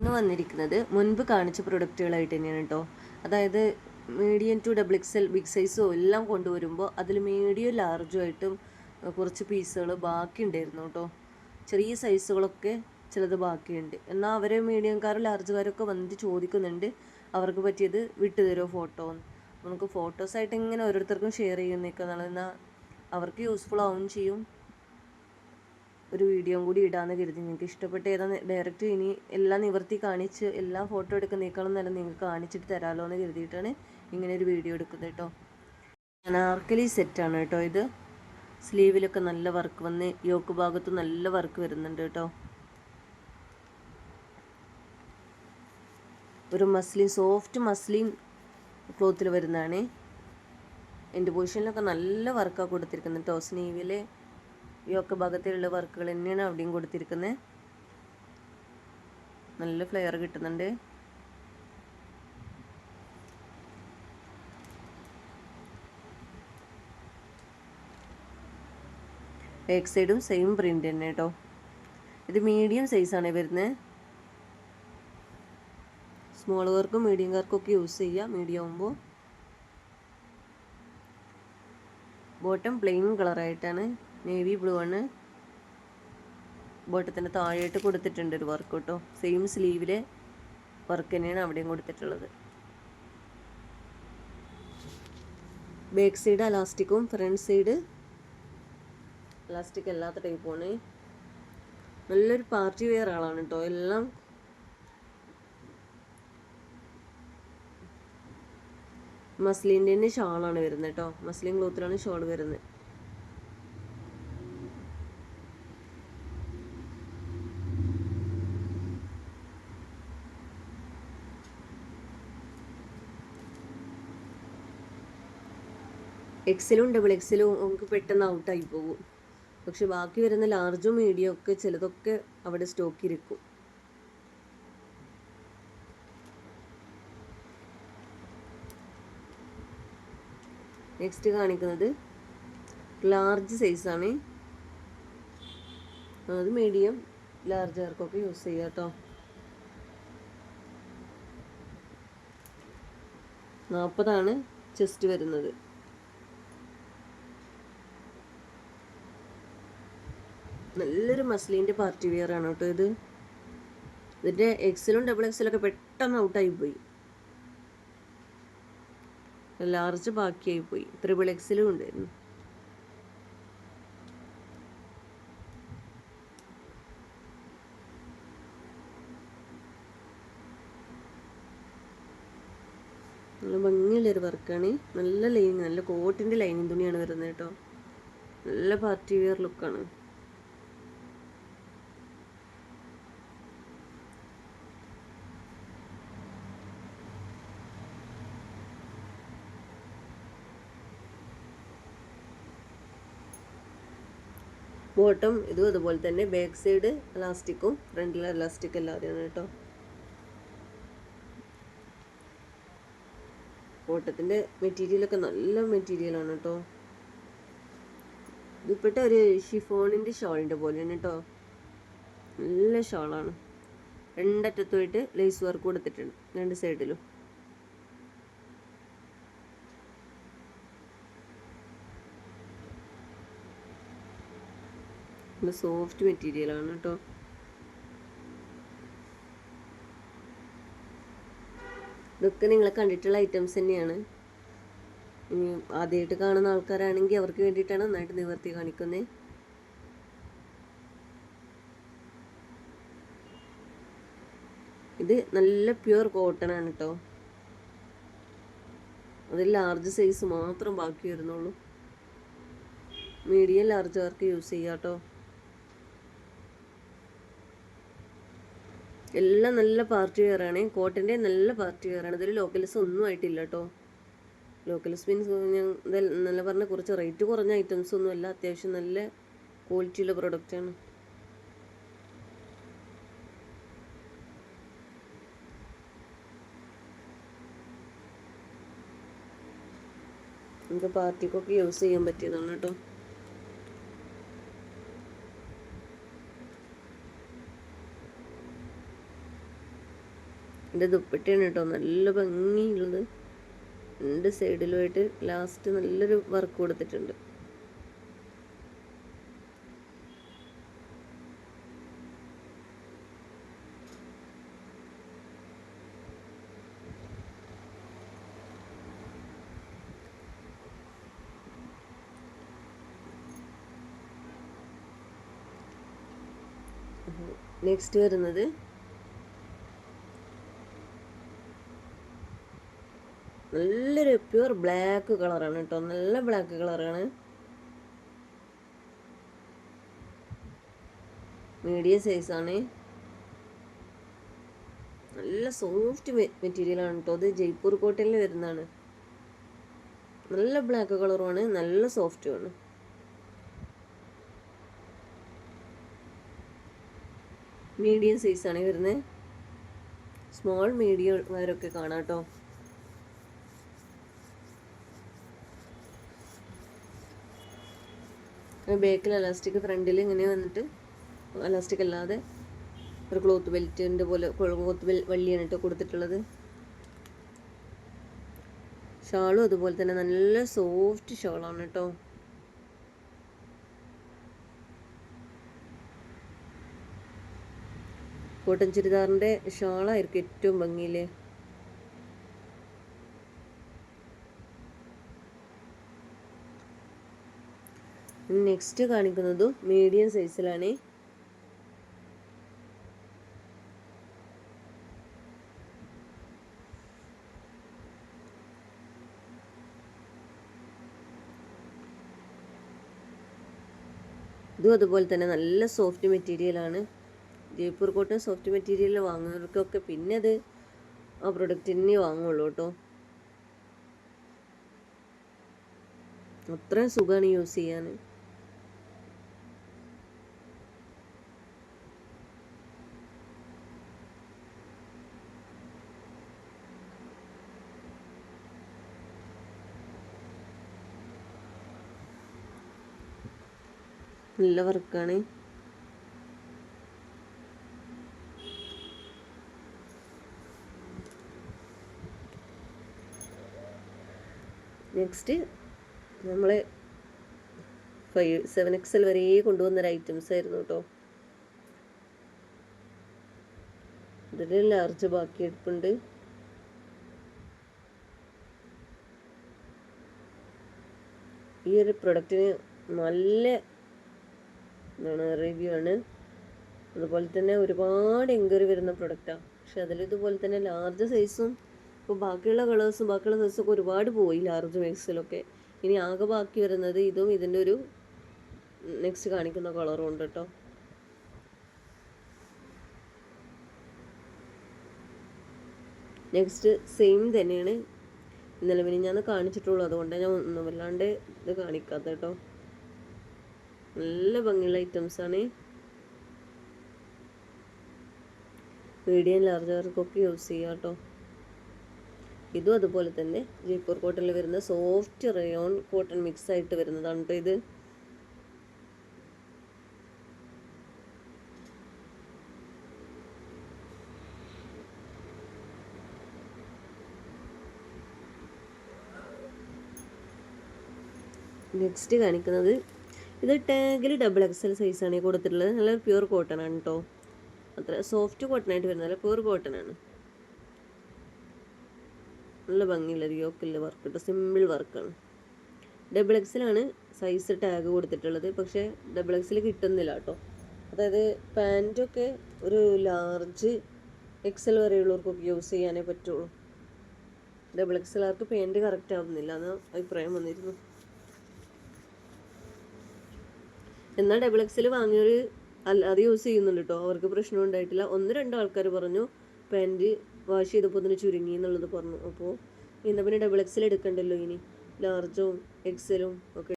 ഇന്ന് വന്നിരിക്കുന്നത് മുൻപ് കാണിച്ച പ്രൊഡക്റ്റുകളായിട്ട് തന്നെയാണ് കേട്ടോ അതായത് medium to double XL big സൈസോ എല്ലാം കൊണ്ടുവരുമ്പോൾ അതിൽ മീഡിയം ലാർജും ആയിട്ടും കുറച്ച് പീസുകൾ ബാക്കി ഉണ്ടായിരുന്നു കേട്ടോ ചെറിയ സൈസുകളൊക്കെ ചിലത് ബാക്കിയുണ്ട്. എന്നാൽ അവർ ലാർജ് ലാർജുകാരൊക്കെ വന്നിട്ട് ചോദിക്കുന്നുണ്ട് അവർക്ക് പറ്റിയത് വിട്ടു തരുമോ ഫോട്ടോ നമുക്ക് നമുക്ക് ഫോട്ടോസായിട്ട് ഇങ്ങനെ ഓരോരുത്തർക്കും ഷെയർ ചെയ്യുന്നേക്കാന്നുള്ള അവർക്ക് യൂസ്ഫുൾ ആവും ചെയ്യും. ഒരു വീഡിയോയും കൂടി ഇടാന്ന് കരുതി. നിങ്ങൾക്ക് ഇഷ്ടപ്പെട്ട ഏതാ ഡയറക്റ്റ് ഇനി എല്ലാം നിവർത്തി കാണിച്ച് എല്ലാം ഫോട്ടോ എടുക്കുന്നേക്കാളും നല്ല നിങ്ങൾക്ക് കാണിച്ചിട്ട് തരാമല്ലോ എന്ന് കരുതിയിട്ടാണ് ഇങ്ങനെ ഒരു വീഡിയോ എടുക്കുന്നത് കേട്ടോ. അനാർക്കലി സെറ്റാണ് കേട്ടോ ഇത്. സ്ലീവിലൊക്കെ നല്ല വർക്ക് വന്ന് യോക്ക് ഭാഗത്ത് നല്ല വർക്ക് വരുന്നുണ്ട് കേട്ടോ. ഒരു മസ്ലിൻ സോഫ്റ്റ് മസ്ലിൻ ക്ലോത്തിൽ വരുന്നതാണ്. എന്റെ പൊസിഷനിലൊക്കെ നല്ല വർക്കാണ് കൊടുത്തിരിക്കുന്നത് കേട്ടോ സ്ലീവിൽ ഒക്കെ ഭാഗത്തിലുള്ള വർക്കുകൾ തന്നെയാണ് അവിടെയും കൊടുത്തിരിക്കുന്നത്. നല്ല ഫ്ലെയർ കിട്ടുന്നുണ്ട്. ബാക്ക് സൈഡും സെയിം പ്രിന്റ് തന്നെ കേട്ടോ ഇത് മീഡിയം സൈസാണ് വരുന്നത് സ്മോളുകാർക്കും മീഡിയംകാർക്കും ഒക്കെ യൂസ് ചെയ്യാം. മീഡിയം ആകുമ്പോൾ ബോട്ടം പ്ലെയിൻ കളറായിട്ടാണ് നേവി ബ്ലൂ ആണ്. ബോട്ടത്തിന്റെ താഴെയായിട്ട് കൊടുത്തിട്ടുണ്ട് ഒരു വർക്ക് കേട്ടോ. സെയിം സ്ലീവിൽ വർക്ക് തന്നെയാണ് അവിടെയും കൊടുത്തിട്ടുള്ളത്. ബാക്ക് സൈഡ് അലാസ്റ്റിക്കും ഫ്രണ്ട് സൈഡ് അലാസ്റ്റിക് അല്ലാത്ത ടൈപ്പുമാണ് നല്ലൊരു പാർട്ടി വെയർ ആളാണ് കേട്ടോ എല്ലാം മസ്ലിന്റെ തന്നെ ഷാളാണ് വരുന്നത് കേട്ടോ മസ്ലിൻ ക്ലോത്തിലാണ് ഷോൾ വരുന്നത്. എക്സലും ഡബിൾ എക്സലും നമുക്ക് പെട്ടെന്ന് ഔട്ടായി പോകും. പക്ഷെ ബാക്കി വരുന്ന ലാർജും മീഡിയം ഒക്കെ ചിലതൊക്കെ അവിടെ സ്റ്റോക്ക് ഇരിക്കും. നെക്സ്റ്റ് കാണിക്കുന്നത് ലാർജ് സൈസാണ് അത് മീഡിയം ലാർജ് ആർക്കൊക്കെ യൂസ് ചെയ്യാം കേട്ടോ. നാൽപ്പതാണ് ചെസ്റ്റ് വരുന്നത്. നല്ലൊരു മസ്ലിന്റെ പാർട്ടി വെയർ ആണ് കേട്ടോ ഇത്. ഇതിന്റെ എക്സലും ഡബിൾ എക്സലും ഒക്കെ പെട്ടെന്ന് ഔട്ടായി പോയി. ലാർജ് ബാക്കിയായി പോയി. ത്രിബിൾ എക്സലും ഉണ്ടായിരുന്നു. നല്ല ഭംഗിയുള്ളൊരു വർക്കാണ് നല്ല ലൈനിങ് നല്ല കോട്ടിന്റെ ലൈനിങ് തുണിയാണ് വരുന്നത് കേട്ടോ. നല്ല പാർട്ടി വെയർ ലുക്കാണ് ബോട്ടം ഇതും അതുപോലെ തന്നെ ബാക്ക് സൈഡ് ഇലാസ്റ്റിക്കും ഫ്രണ്ടിൽ ഇലാസ്റ്റിക് എല്ലാതെയാണ് കേട്ടോ. ബോട്ടത്തിന്റെ മെറ്റീരിയലൊക്കെ നല്ല മെറ്റീരിയലാണ് കേട്ടോ. ഇതിപ്പോട്ട ഒരു ഷിഫോണിന്റെ ഷോളിന്റെ പോലെയാണ് കേട്ടോ. നല്ല ഷോളാണ് രണ്ടറ്റത്തുമായിട്ട് ലേസ് വർക്ക് കൊടുത്തിട്ടുണ്ട് രണ്ട് സൈഡിലും നല്ല സോഫ്റ്റ് മെറ്റീരിയലാണ് കേട്ടോ ഇതൊക്കെ നിങ്ങൾ കണ്ടിട്ടുള്ള ഐറ്റംസ് തന്നെയാണ്. ഇനി ആദ്യമായിട്ട് കാണുന്ന ആൾക്കാരാണെങ്കിൽ അവർക്ക് വേണ്ടിയിട്ടാണ് നന്നായിട്ട് നിവർത്തി കാണിക്കുന്നത് ഇത് നല്ല പ്യുവർ കോട്ടൺ ആണ് കേട്ടോ അതിൽ ലാർജ് സൈസ് മാത്രം ബാക്കി വരുന്നുള്ളൂ. മീഡിയം ലാർജ് ആർക്ക് യൂസ് ചെയ്യാം കേട്ടോ എല്ലാം നല്ല പാർട്ടി വെയർ ആണ്. കോട്ടന്റെ നല്ല പാർട്ടി വെയർ ആണ്. ഇതിൽ ലോക്കൽസ് ഒന്നും ആയിട്ടില്ല കേട്ടോ ലോക്കൽസ് മീൻസ് ഞാൻ നല്ല പറഞ്ഞ കുറച്ച് റേറ്റ് കുറഞ്ഞ ഐറ്റംസ് ഒന്നും അല്ല. അത്യാവശ്യം നല്ല ക്വാളിറ്റിയുള്ള പ്രൊഡക്റ്റ് ആണ്. നമുക്ക് പാർട്ടിക്കൊക്കെ യൂസ് ചെയ്യാൻ പറ്റിയതാണ് കേട്ടോ എന്റെ ദുപ്പട്ടയാണ് കേട്ടോ. നല്ല ഭംഗിയുള്ളത്. രണ്ട് സൈഡിലുമായിട്ട് ലാസ്റ്റ് നല്ലൊരു വർക്ക് കൊടുത്തിട്ടുണ്ട്. നെക്സ്റ്റ് വരുന്നത് നല്ലൊരു പ്യുവർ ബ്ലാക്ക് കളറാണ് കേട്ടോ. നല്ല ബ്ലാക്ക് കളറാണ്. മീഡിയം സൈസാണ് നല്ല സോഫ്റ്റ് മെറ്റീരിയലാണ് കേട്ടോ. അത് ജയ്പൂർ കോട്ടയിൽ വരുന്നതാണ്. നല്ല ബ്ലാക്ക് കളറുമാണ്. നല്ല സോഫ്റ്റുമാണ് മീഡിയം സൈസാണ് വരുന്നത്. സ്മോൾ മീഡിയം വരൊക്കെ കാണാം കേട്ടോ. ബാക്കിൽ അലാസ്റ്റിക് ഫ്രണ്ടിൽ ഇങ്ങനെ വന്നിട്ട് അലാസ്റ്റിക് അല്ലാതെ ഒരു ക്ലോത്ത് ബെൽറ്റിന്റെ പോലെ ക്ലോത്ത് ബെൽ വള്ളിയാണ് കൊടുത്തിട്ടുള്ളത്. ഷാളും അതുപോലെ തന്നെ നല്ല സോഫ്റ്റ് ഷാളാണ് കേട്ടോ കോട്ടൻ ചുരിദാറിന്റെ ഷാളായിരിക്കും ഏറ്റവും ഭംഗിയില്ലേ നെക്സ്റ്റ് കാണിക്കുന്നതും മീഡിയം സൈസിലാണ് ഇതും അതുപോലെ തന്നെ നല്ല സോഫ്റ്റ് മെറ്റീരിയലാണ് ജയ്പൂർ കോട്ടൺ സോഫ്റ്റ് മെറ്റീരിയൽ വാങ്ങുന്നവർക്കൊക്കെ പിന്നെ അത് ആ പ്രൊഡക്റ്റ് തന്നെ വാങ്ങുള്ളൂ കേട്ടോ. അത്രയും സുഖമാണ് യൂസ് ചെയ്യാൻ. നല്ല വർക്കാണ്. നെക്സ്റ്റ് നമ്മൾ ഫൈവ് സെവൻ എക്സൽ വരെ കൊണ്ടുവന്നൊരു ഐറ്റംസ് ആയിരുന്നു കേട്ടോ ഇതിൽ ലാർജ് ബാക്കി എടുപ്പുണ്ട്. ഈ ഒരു പ്രൊഡക്റ്റിന് നല്ല എന്താണ് റിവ്യൂ ആണ്. അതുപോലെ തന്നെ ഒരുപാട് എൻക്വയറി വരുന്ന പ്രൊഡക്റ്റാണ് പക്ഷെ അതിൽ ഇതുപോലെ തന്നെ ലാർജ് സൈസും ഇപ്പോൾ ബാക്കിയുള്ള കളേഴ്സും ബാക്കിയുള്ള സൈസൊക്കെ ഒരുപാട് പോയി ലാർജ് സൈസിലൊക്കെ ഇനി ആകെ ബാക്കി വരുന്നത് ഇതും ഇതിന്റെ ഒരു നെക്സ്റ്റ് കാണിക്കുന്ന കളറും ഉണ്ട് കേട്ടോ നെക്സ്റ്റ് സെയിം തന്നെയാണ്. ഇന്നലെ ഞാൻ കാണിച്ചിട്ടുള്ളൂ. അതുകൊണ്ടാണ് ഞാൻ ഒന്നും വല്ലാണ്ട് ഇത് കാണിക്കാത്ത കേട്ടോ നല്ല ഭംഗിയുള്ള ഐറ്റംസാണ് മീഡിയം ലാർജർക്കൊക്കെ യൂസ് ചെയ്യാം കേട്ടോ. ഇതും അതുപോലെ തന്നെ ജയ്പൂർ കോട്ടണിൽ വരുന്ന സോഫ്റ്റ് റയോൺ കോട്ടൺ മിക്സ് ആയിട്ട് വരുന്നതാണ് കേട്ടോ ഇത്. നെക്സ്റ്റ് കാണിക്കുന്നത് ഇത് ടാഗിൽ ഡബിൾ എക്സൽ സൈസാണ് ഈ കൊടുത്തിട്ടുള്ളത്. നല്ല പ്യൂർ കോട്ടൺ ആണ് കേട്ടോ അത്ര സോഫ്റ്റ് കോട്ടൺ ആയിട്ട് വരുന്നത്. പ്യൂർ കോട്ടൺ ആണ്. നല്ല ഭംഗിയുള്ള ഒരു യോക്കില്ല വർക്ക് കേട്ടോ സിമ്പിൾ വർക്കാണ് ഡബിൾ എക്സിലാണ് സൈസ് ടാഗ് കൊടുത്തിട്ടുള്ളത്. പക്ഷേ ഡബിൾ എക്സിൽ കിട്ടുന്നില്ല കേട്ടോ അതായത് പാന്റൊക്കെ ഒരു ലാർജ് എക്സൽ വരെയുള്ളവർക്കൊക്കെ യൂസ് ചെയ്യാനേ പറ്റുള്ളൂ. ഡബിൾ എക്സൽ ആർക്ക് പാന്റ് കറക്റ്റ് ആവുന്നില്ല. എന്ന അഭിപ്രായം വന്നിരുന്നു. എന്നാൽ ഡബിൾ എക്സിൽ അല്ല അത് യൂസ് ചെയ്യുന്നുണ്ട് കേട്ടോ അവർക്ക് പ്രശ്നം ഉണ്ടായിട്ടില്ല. ഒന്ന് രണ്ടോ ആൾക്കാർ പറഞ്ഞു പാന്റ് വാഷ് ചെയ്തപ്പോൾ തന്നെ ചുരുങ്ങി എന്നുള്ളത് പറഞ്ഞു. അപ്പോൾ എന്നാൽ പിന്നെ ഡബിൾ എക്സൽ എടുക്കണ്ടല്ലോ ഇനി. ലാർജും എക്സലും ഒക്കെ